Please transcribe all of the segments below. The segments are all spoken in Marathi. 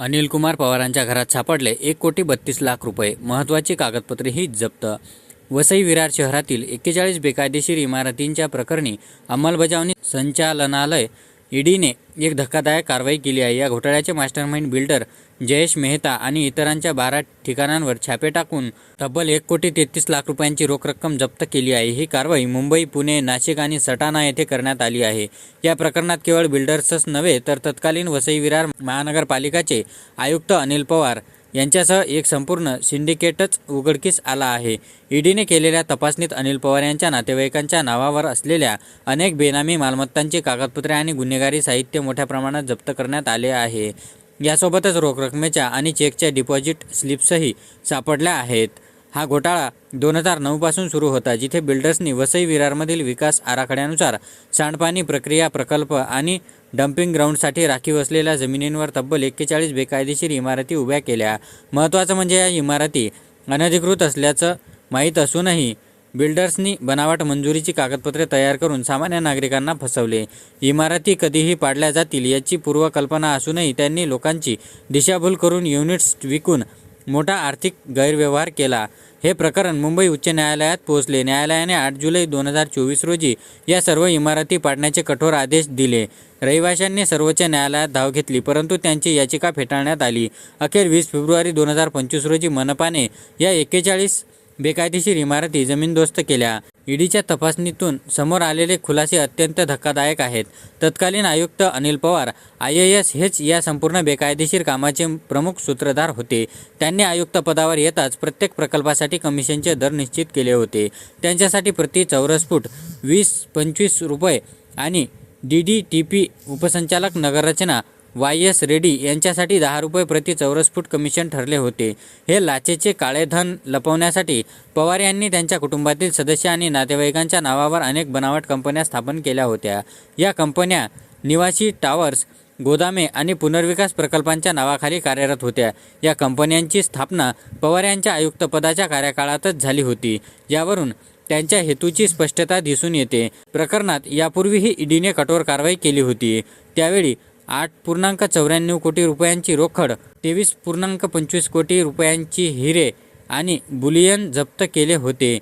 अनिल कुमार पवारांच्या घरात सापडले एक कोटी बत्तीस लाख रुपये. महत्त्वाची कागदपत्रेही जप्त. वसई विरार शहरातील एक्केचाळीस बेकायदेशीर इमारतींच्या प्रकरणी अंमलबजावणी संचालनालय ईडीने एक धक्कादायक कारवाई केली आहे. या घोटाळ्याचे मास्टरमाइंड बिल्डर जयेश मेहता आणि इतरांच्या बारा ठिकाणांवर छापे टाकून तब्बल एक कोटी तेहतीस लाख रुपयांची रोख रक्कम जप्त केली आहे. ही कारवाई मुंबई पुणे नाशिक आणि सटाणा येथे करण्यात आली आहे. या प्रकरणात केवळ बिल्डर्सच नव्हे तर तत्कालीन वसई विरार महानगरपालिकाचे आयुक्त अनिल पवार यांच्यासह एक संपूर्ण सिंडिकेटच उघडकीस आला आहे. ईडीने केलेल्या तपासणीत अनिल पवार यांच्या नातेवाईकांच्या नावावर असलेल्या अनेक बेनामी मालमत्तांची कागदपत्रे आणि गुन्हेगारी साहित्य मोठ्या प्रमाणात जप्त करण्यात आले आहे. यासोबतच रोख रकमेच्या आणि चेकच्या डिपॉझिट स्लिप्सही सापडल्या आहेत. हा घोटाळा दोन हजार नऊपासून सुरू होता जिथे बिल्डर्सनी वसई विरारमधील विकास आराखड्यानुसार सांडपाणी प्रक्रिया प्रकल्प आणि डम्पिंग ग्राउंडसाठी राखीव असलेल्या जमिनींवर तब्बल एक्केचाळीस बेकायदेशीर इमारती उभ्या केल्या. महत्त्वाचं म्हणजे या इमारती अनधिकृत असल्याचं माहीत असूनही बिल्डर्सनी बनावट मंजुरीची कागदपत्रे तयार करून सामान्य नागरिकांना फसवले. इमारती कधीही पाडल्या जातील याची पूर्वकल्पना असूनही त्यांनी लोकांची दिशाभूल करून युनिट्स विकून मोठा आर्थिक गैरव्यवहार केला. हे प्रकरण मुंबई उच्च न्यायालयात पोहोचले. न्यायालयाने आठ जुलै दोन हजार चोवीस रोजी या सर्व इमारती पाडण्याचे कठोर आदेश दिले. रहिवाशांनी सर्वोच्च न्यायालयात धाव घेतली परंतु त्यांची याचिका फेटाळण्यात आली. अखेर वीस फेब्रुवारी दोन हजार पंचवीस रोजी मनपाने या एक्केचाळीस बेकायदेशीर इमारती जमीनदोस्त केल्या. ईडीच्या तपासणीतून समोर आलेले खुलासे अत्यंत धक्कादायक आहेत. तत्कालीन आयुक्त Anil Pawar I A S हेच या संपूर्ण बेकायदेशीर कामाचे प्रमुख सूत्रधार होते. त्यांनी आयुक्त पदावर येताच प्रत्येक प्रकल्पासाठी कमिशनचे दर निश्चित केले होते. त्यांच्यासाठी प्रति चौरस फूट वीस पंचवीस रुपये आणि डी डी टी पी उपसंचालक नगररचना वाय एस रेड्डी यांच्यासाठी दहा रुपये प्रति चौरस फूट कमिशन ठरले होते. हे लाचेचे काळे धन लपवण्यासाठी पवार यांनी त्यांच्या कुटुंबातील सदस्य आणि नातेवाईकांच्या नावावर अनेक बनावट कंपन्या स्थापन केल्या होत्या. या कंपन्या निवासी टावर्स गोदामे आणि पुनर्विकास प्रकल्पांच्या नावाखाली कार्यरत होत्या. या कंपन्यांची स्थापना पवार यांच्या आयुक्तपदाच्या कार्यकाळातच झाली होती. यावरून त्यांच्या हेतूची स्पष्टता दिसून येते. प्रकरणात यापूर्वीही ईडीने कठोर कारवाई केली होती. त्यावेळी आठ पूर्णांक चौऱ्याण्णव कोटी रुपयांची रोखड तेवीस पूर्णांक पंचवीस कोटी रुपयांची हिरे आणि बुलियन जप्त केले होते.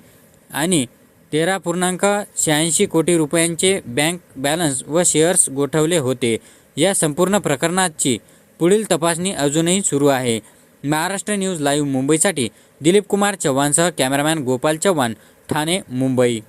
आणि तेरा पूर्णांक शहाऐंशी कोटी रुपयांचे बँक बॅलन्स व शेअर्स गोठवले होते. या संपूर्ण प्रकरणाची पुढील तपासणी अजूनही सुरू आहे. महाराष्ट्र न्यूज लाईव्ह मुंबईसाठी दिलीप कुमार चव्हाणसह कॅमेरामॅन गोपाल चव्हाण ठाणे मुंबई.